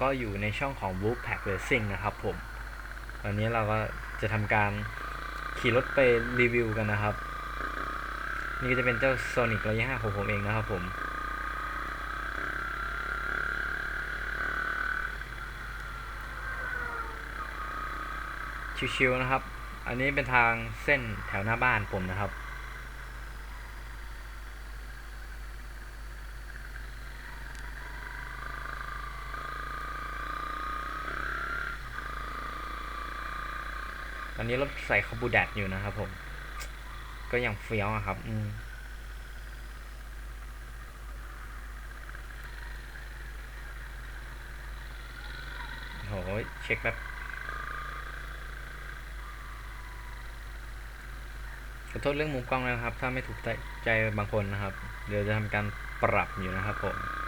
ก็อยู่ในช่องของ w o o Pack Racing นะครับผมตอนนี้เราก็จะทำการขี่รถไปรีวิวกันนะครับ นี่ก็จะเป็นเจ้า Sonic ระยะ5ของผมเองนะครับผม ชิวๆนะครับ อันนี้เป็นทางเส้นแถวหน้าบ้านผมนะครับ อนนี้รถใส่คาบูแดดอยู่นะครับผม ก็ยังเฟี้ยวอะครับ อืมโหเช็คแบบขอโทษเรื่องมุมกล้องนะครับ ถ้าไม่ถูกใจบางคนนะครับ เดี๋ยวจะทำการปรับอยู่นะครับผม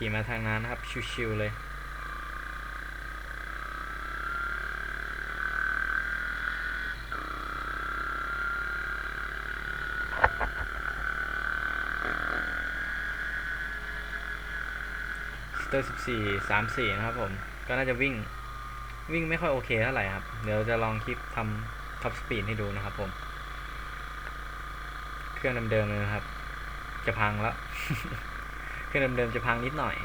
ขี่มาทางนั้นนะครับ ชิวๆเลยเตอร์สิบสี่สามสี่นะครับผม ก็น่าจะวิ่งวิ่งไม่ค่อยโอเคเท่าไหร่ครับ เดี๋ยวจะลองคลิปทำท็อปสปีดให้ดูนะครับผม เครื่องเดิมๆเลยนะครับ จะพังแล้ว เครื่องเดิมๆจะพังนิดหน่อย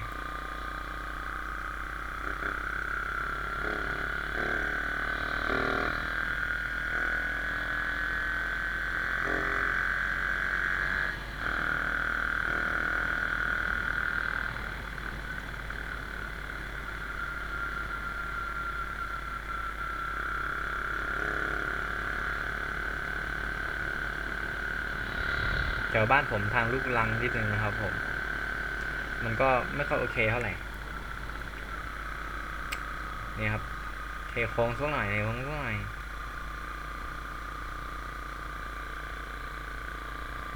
แถวบ้านผมทางลูกลังนิดนึงนะครับผม มันก็ไม่ค่อยโอเคเท่าไหร่ นี่ครับ เทโค้งสักหน่อยเทโค้งสักหน่อย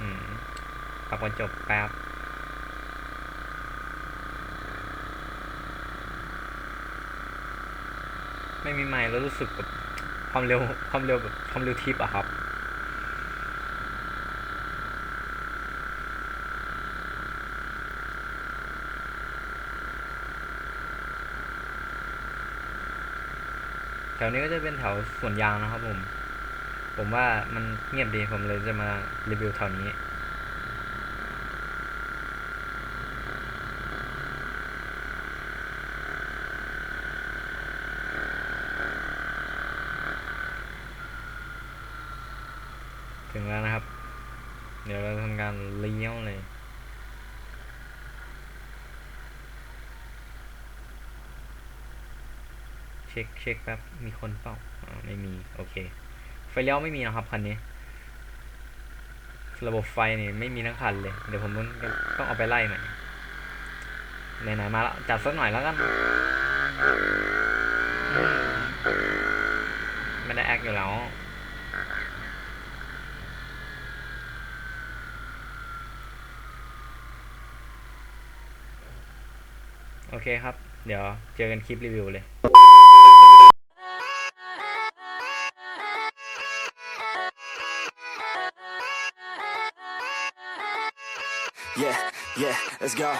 อืมปรับกระจบแป๊บไม่มีไมล์แล้วรู้สึกแบบความเร็วความเร็วแบบความเร็วทิปอะครับ วนี้ก็จะเป็นแถวสวนยางนะครับผม ผมว่ามันเงียบดีผมเลยจะมารีวิวแถวนี้ ถึงแล้วนะครับ เดี๋ยวเราทำการเลี้ยวเลย เช็คเช็คแป๊บมีคนเปล่าอ่าไม่มี โอเค ไฟเลี้ยวไม่มีนะครับคันนี้ ระบบไฟนี่ไม่มีทั้งคันเลย เดี๋ยวผมต้องต้องเอาไปไล่ใหม่ไหนๆมาแล้วจัดสักหน่อยแล้วกัน ไม่ได้แอคอยู่แล้วโอเคครับ เดี๋ยวเจอกันคลิปรีวิวเลย let's go.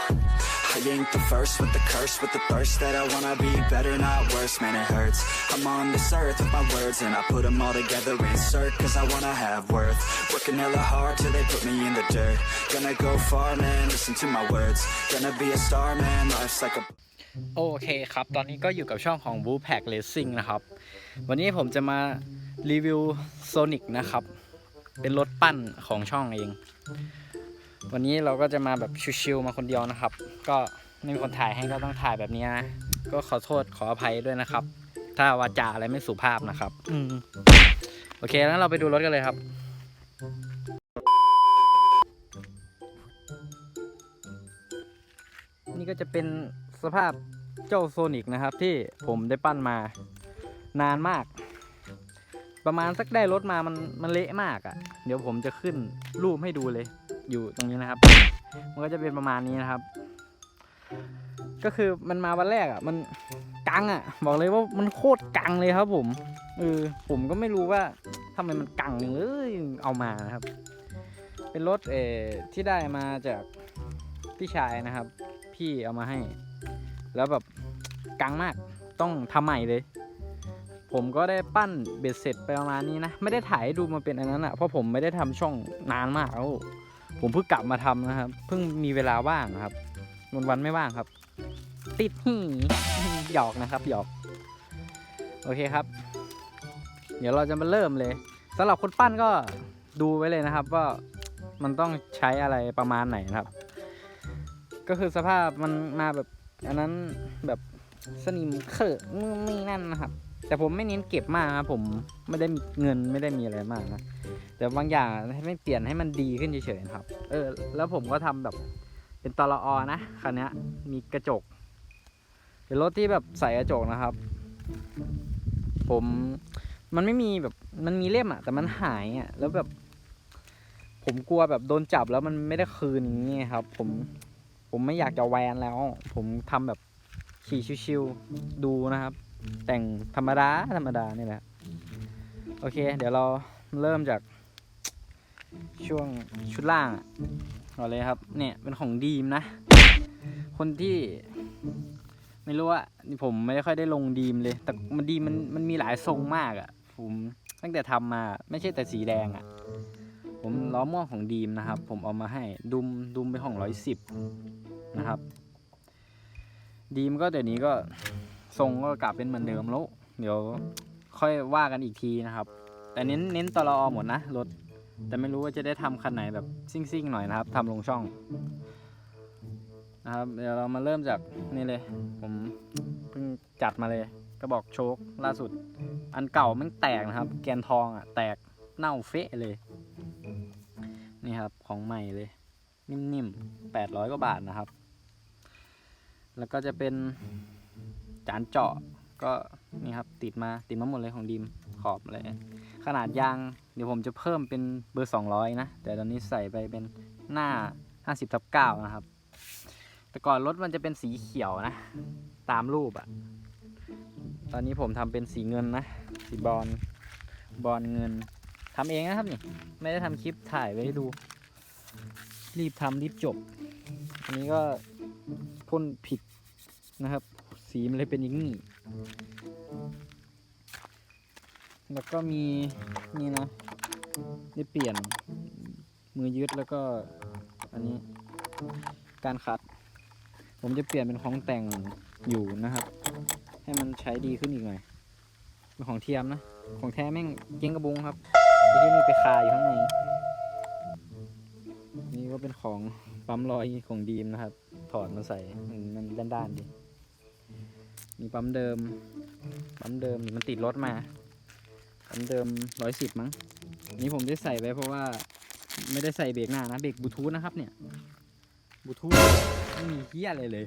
I ain't the first with the curse, with the thirst that I wanna be better, not worse, man, it hurts. I'm on this earth with my words, and I put them all together, insert, cause I wanna have worth. Working hella hard till they put me in the dirt. Gonna go far, man, listen to my words. Gonna be a star, man, life's like a โอเคครับ ตอนนี้ก็อยู่กับช่องของ w o o Pack Racing นะครับ วันนี้ผมจะมารีวิว Sonic นะครับ เป็นรถปั้นของช่องเอง วันนี้เราก็จะมาแบบชิวๆมาคนเดียวนะครับ ก็ไม่มีคนถ่ายให้ก็ต้องถ่ายแบบนี้นะก็ขอโทษขออภัยด้วยนะครับ ถ้าวาจาอะไรไม่สุภาพนะครับ อืมโอเคแล้วเราไปดูรถกันเลยครับนี่ก็จะเป็นสภาพเจ้าโซนิกนะครับ ที่ผมได้ปั้นมานานมาก ประมาณสักได้รถมามันมันเละมากอะ่ะ เดี๋ยวผมจะขึ้นรูปให้ดูเลย อยู่ตรงนี้นะครับ มันก็จะเป็นประมาณนี้นะครับ ก็คือมันมาวันแรกอะ มันกังอะ บอกเลยว่ามันโคตรกังเลยครับ ผมเออผมก็ไม่รู้ว่าทำไมมันกังอย่างเลยเอามานะครับ เป็นรถเอที่ได้มาจากพี่ชายนะครับ พี่เอามาให้ แล้วแบบกังมากต้องทำใหม่เลย ผมก็ได้ปั้นเบ็ดเสร็จไปประมาณนี้นะ ไม่ได้ถ่ายดูมาเป็นอันนั้นอะเพราะผมไม่ได้ทำช่องนานมากแล้ว ผมเพิ่งกลับมาทำนะครับ เพิ่งมีเวลาว่างครับวันวันไม่ว่างครับ ติดหี่หยอกนะครับ หยอก โอเคครับ เดี๋ยวเราจะมาเริ่มเลยสำหรับคนปั้นก็ดูไว้เลยนะครับ ว่ามันต้องใช้อะไรประมาณไหนนะครับ ก็คือสภาพมันมาแบบอันนั้นแบบสนิมเขอะนู่นนี่นั่นนะครับ แต่ผมไม่เน้นเก็บมากครับผมไม่ได้มีเงินไม่ได้มีอะไรมากนะ แต่บางอย่างให้ไม่เปลี่ยนให้มันดีขึ้นเฉยๆนะครับ เออ แล้วผมก็ทำแบบเป็นตลออนะคันนี้มีกระจก เป็นรถที่แบบใส่กระจกนะครับ ผมมันไม่มีแบบมันมีเล่มอะแต่มันหายอะแล้วแบบ ผมกลัวแบบโดนจับแล้วมันไม่ได้คืนอย่างนี้ครับ ผมผมไม่อยากจะแวนแล้ว ผมทำแบบขี่ชิวๆดูนะครับ แต่งธรรมดาธรรมดานี่แหละ โอเค เดี๋ยวเราเริ่มจาก ช่วงชุดล่างอะก่อเลยครับเนี่ยเป็นของดีมนะ คนที่ ไม่รู้ว่านี่ผมไม่ค่อยได้ลงดีมเลย แต่มันดีมมันมันมีหลายทรงมากอะ่ะ ผมตั้งแต่ทำมาไม่ใช่แต่สีแดงอะ่ะ ผมล้อม่วงของดีมนะครับ ผมเอามาให้ดุมดุมเป็นของร้อยสิบนะครับ ดีมก็เดี๋ยวนี้ก็ทรงก็กลับเป็นเหมือนเดิมแล้ว เดี๋ยวค่อยว่ากันอีกทีนะครับ แต่เน้นเน้นตลอหมดนะรถ แต่ไม่รู้ว่าจะได้ทำคันไหนแบบซิ่งๆหน่อยนะครับทำลงช่องนะครับเดี๋ยวเรามาเริ่มจากนี่เลย ผมเพิ่งจัดมาเลยกระบอกโชคล่าสุด อันเก่ามันแตกนะครับ แกนทองอะแตกเน่าเฟะเลย นี่ครับของใหม่เลย นิ่มๆแปดร้อยกว่าบาทนะครับ แล้วก็จะเป็นจานเจาะก็นี่ครับติดมาติดมาหมดเลยของดีมขอบเลย ขนาดยาง ดี๋ยวผมจะเพิ่มเป็นเบอร์ 200 นะ แต่ตอนนี้ใส่ไปเป็นหน้า 50ทับ9นะครับ แต่ก่อนรถมันจะเป็นสีเขียวนะ ตามรูปอะตอนนี้ผมทำเป็นสีเงินนะ สีบอลบอลเงินทำเองนะครับนี่ ไม่ได้ทำคลิปถ่ายไว้ให้ดู รีบทำรีบจบ อันนี้ก็พ่นผิดนะครับ สีมันเลยเป็นอย่างนี้ แล้วก็มีนี่นะได้เปลี่ยนมือยึดแล้วก็อันนี้การคัด ผมจะเปลี่ยนเป็นของแต่งอยู่นะครับ ให้มันใช้ดีขึ้นอีกหน่อยเป็นของเทียมนะ ของแท้แม่งเจ๊งกระบุงครับไอ้ที่นี่ไปคาอยู่ข้างในนี่ก็เป็นของปั๊มลอยของดีมนะครับ ถอดมาใส่มันมันด้านๆดิมีปั๊มเดิม ปั๊มเดิมมันติดรถมา ปั๊มเดิมร้อยสิบมั้งนนี้ผมได้ใส่ไว้เพราะว่าไม่ได้ใส่เบรกหน้านะ เบรกบลูทูธนะครับเนี่ยบลูทูธไม่มีเฮียอะไรเลย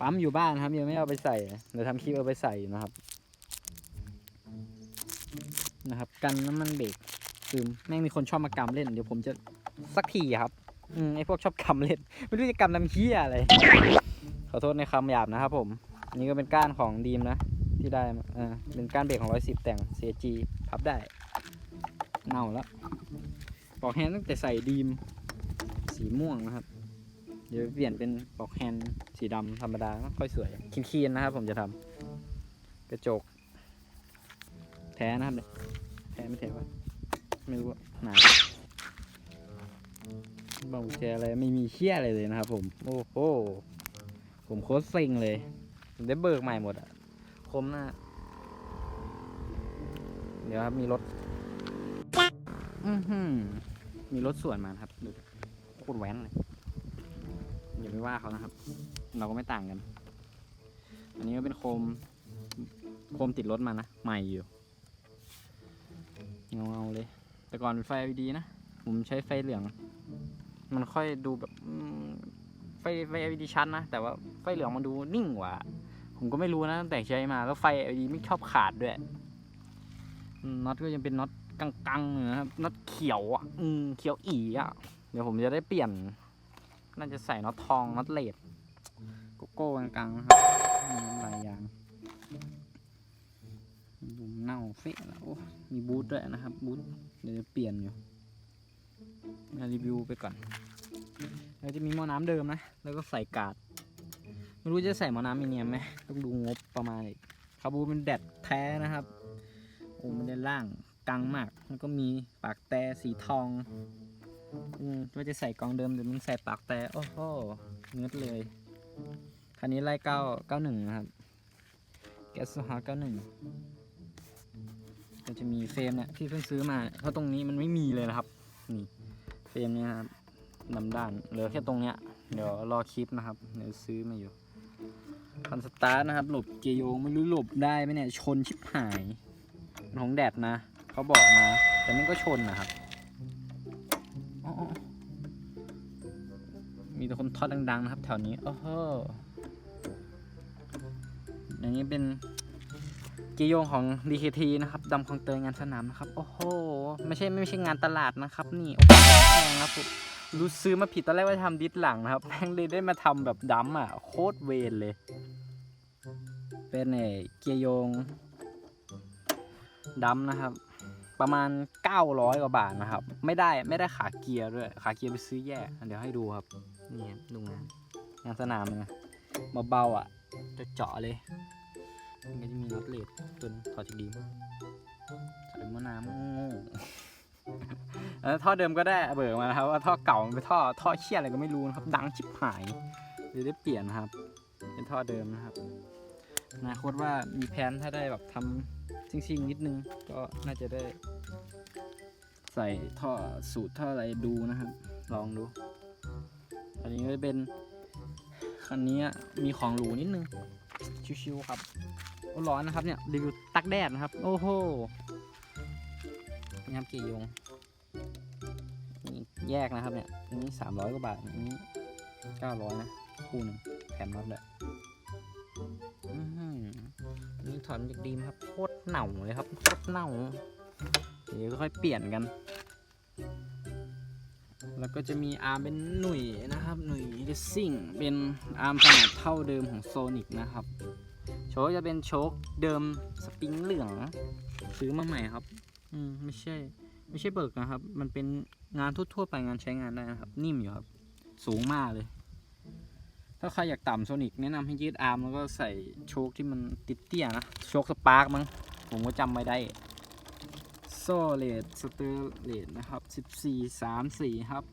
ปั๊มอยู่บ้านครับยังไม่เอาไปใส่เดี๋ยวทำคลิปเอาไปใส่นะครับ นะครับ กันน้ำมันเบรกคือแม่งมีคนชอบมากำเล่น เดี๋ยวผมจะสักทีครับ อืมไอพวกชอบกำเล่น ไม่รู้จะกำน้ำเฮียอะไร ขอโทษในคำหยาบนะครับผมนนี้ก็เป็นก้านของดีมนะ ที่ได้มาเออเป็นกานเบรกของร้อยสิบแต่ง CG พับได้ เน่าแล้วปลอกแฮนด์ตั้งแต่ใส่ดีมสีม่วงนะครับ เดี๋ยวเปลี่ยนเป็นปลอกแฮนด์สีดำธรรมดาค่อยสวยคีนๆนะครับ ผมจะทำกระจก แท้นะครับเนี่ยแท้ไม่แท้วะไม่รู้อะหนาบางแท้อะไรไม่มีเชี่ยอะไรเลยนะครับผม โอ้โหผมโคตรเซ็งเลย ผมได้เบิกใหม่หมดอะ คมหน้า เดี๋ยวครับมีรถ อือหือมีรถสวนมาครับดูโคตรแว้นเลยอย่าไปว่าเขานะครับ เราก็ไม่ต่างกัน อันนี้ก็เป็นโคม โคมติดรถมานะ ใหม่อยู่เงาเงาเลย แต่ก่อนเป็นไฟ LED นะ ผมใช้ไฟเหลือง มันค่อยดูแบบไฟไฟ LED ชัดนะแต่ว่าไฟเหลืองมันดูนิ่งกว่า ผมก็ไม่รู้นะตั้งแต่ใช้มาแล้วไฟ LED ไม่ชอบขาดด้วยน็อตก็ยังเป็นน็อตกังๆอยู่นะครับน็อตเขียวอะอืมเขียวอีอะเดี๋ยวผมจะได้เปลี่ยน น่าจะใส่น็อตทองน็อตเลดกโก้กลางๆนะครับหลายอย่างดูเน่าเฟะแล้วมีบูทด้วยนะครับบูทเดี๋ยวจะเปลี่ยนอยู่รีวิวไปก่อนแล้วจะมีหม้อน้ำเดิมนะ แล้วก็ใส่กาด ไม่รู้จะใส่หมอน้ำมีเนียมไหมต้องดูงบประมาณอีกคาบูเป็นแดดแท้นะครับโอ้มันได้ล่างกังมากแล้วก็มีปากแต่สีทองอืมว่าจะใส่กองเดิมแต่มันใส่ปากแต่โอ้โหเงืดเลยคันนี้ไล่เก้าเก้าหนึ่งนะครับแก๊สฮาเก้าหนึ่งก็จะมีเฟรมเนี่ยที่เพิ่งซื้อมา เพราะตรงนี้มันไม่มีเลยนะครับ นี่เฟรมเนี่ยครับดำด้านเหลือแค่ตรงเนี้ยเดี๋ยวรอคลิปนะครับ เดี๋ยวซื้อมาอยู่ คันสตาร์ทนะครับ หลบเกียร์โยงไม่รู้หลบได้ไหมเนี่ย ชนชิบหายของแดดนะเขาบอกมาแต่มันก็ชนนะครับอ๋อมีแต่คนทอดดังๆนะครับ แถวนี้โอ้โหอย่างนี้เป็นเกียร์โยงของ DKT นะครับดำของเตยงานสนามนะครับ โอ้โห ไม่ใช่ไม่ใช่งานตลาดนะครับ นี่โอ้โหแพงครับ รู้ซื้อมาผิดตอนแรกว่าทำดิสหลังนะครับแม่งเลยได้มาทำแบบดำอะโคตรเวนเลย เป็นเอเกียร์โยงดำนะครับ ประมาณ 900 กว่าบาทนะครับ ไม่ได้ไม่ได้ขาเกียร์ด้วย ขาเกียร์ไปซื้อแยกเดี๋ยวให้ดูครับ นี่ดูงานงานสนามนะเบาๆอะ จะเจาะเลยมันจะมีน็อตเลดตัวนึงถอดจากดีมใส่มะน้ำโง่ แล้วท่อเดิมก็ได้เบิกมานะครับว่าท่อเก่าเป็นท่อท่อเชี่ยอะไรก็ไม่รู้นะครับ ดังชิบหายเดี๋ยได้เปลี่ยนครับ เป็นท่อเดิมนะครับอนาคตว่ามีแผนถ้าได้แบบทำซิ่งๆนิดนึง ก็น่าจะได้ ใส่ท่อสูตรท่ออะไรดูนะครับ ลองดู อันนี้ก็จะเป็นคันนี้มีของหรูนิดนึง ชิวๆครับร้อนนะครับเนี่ยรีวิวตักแดดนะครับ โอ้โหนี่ครับกี่ยง แยกนะครับเนี่ยอันนี้สามร้อยกว่าบาทอันนี้เก้าร้อยนะ คู่หนึ่งแถมน็อตเลยอื้อหืออันนี่ถอนจากดีมครับโคตรเหน่าเลยครับโคตรเน่า เดี๋ยวค่อยเปลี่ยนกัน แล้วก็จะมีอาร์มเป็นหนุ่ยนะครับ หนุ่ยเดซิ่งเป็นอาร์มขนาดเท่าเดิมของโซนิกนะครับ โชคจะเป็นโชคเดิมสปริงเหลือง ซื้อมาใหม่ครับ อืม ไม่ใช่ ไม่ใช่เบิกนะครับ มันเป็นงานทั่วๆไปงานใช้งานได้นะครับ นิ่มอยู่ครับ สูงมากเลย ถ้าใครอยากต่ำโซนิกแนะนำให้ยืดอาร์มแล้วก็ใส่โชคที่มันติดเตี้ยนะ โชคสปาร์กมั้ง ผมก็จำไม่ได้โซเลดสเตอร์เลดนะครับ 14 3 4 ครับ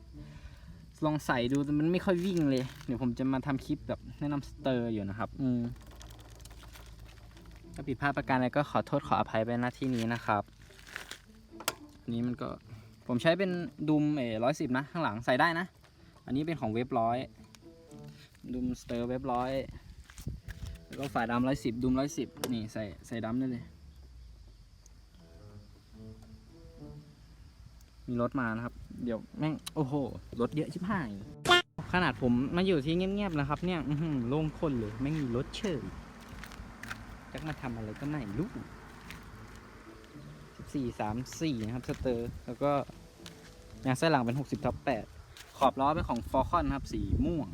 ลองใส่ดูแต่มันไม่ค่อยวิ่งเลย เดี๋ยวผมจะมาทำคลิปแบบแนะนำสเตอร์อยู่นะครับ อืมถ้าผิดพลาดประการใดก็ขอโทษขออภัยไปณที่นี้นะครับ นนี้มันก็ผมใช้เป็นดุมเอร้อยสิบนะ ข้างหลังใส่ได้นะ อันนี้เป็นของเว็บร้อยดุมสเตอร์เว็บร้อยแล้วก็ฝาดำร้อยสิบดุมร้อยสิบนี่ใส่ใส่ดำได้เลย มีรถมานะครับ เดี๋ยวแม่ง โอ้โห รถเยอะชิบหาย ขนาดผมมาอยู่ที่เงียบๆนะครับ เนี่ยโล่งคนเลยไม่มีรถเฉยจะมาทำอะไรก็ไม่รู้ สี่สามสี่นะครับสเตอร์ แล้วก็ยางไส้หลังเป็นหกสิบทับแปดขอบล้อเป็นของฟอร์คอนครับ สีม่วง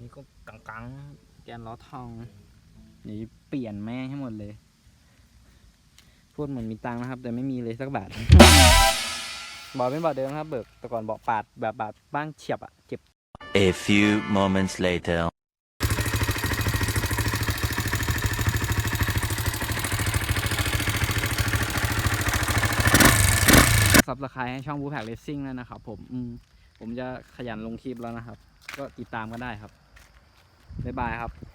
นี่ก็กังๆแกนล้อทองนี่เปลี่ยนแม่ให้หมดเลย พูดเหมือนมีตังค์นะครับ แต่ไม่มีเลยสักบาท บอกเป็นบอกเดิมครับ เบิกแต่ก่อนบอกปาดแบบบาดบ้างเฉียบอะเจ็บ A few moments later. ซับสไครต์ให้ช่องบูแพกเลสซิ่งแล้วนะครับผมอืมผมจะขยันลงคลิปแล้วนะครับ ก็ติดตามก็ได้ครับ บ๊ายบายครับ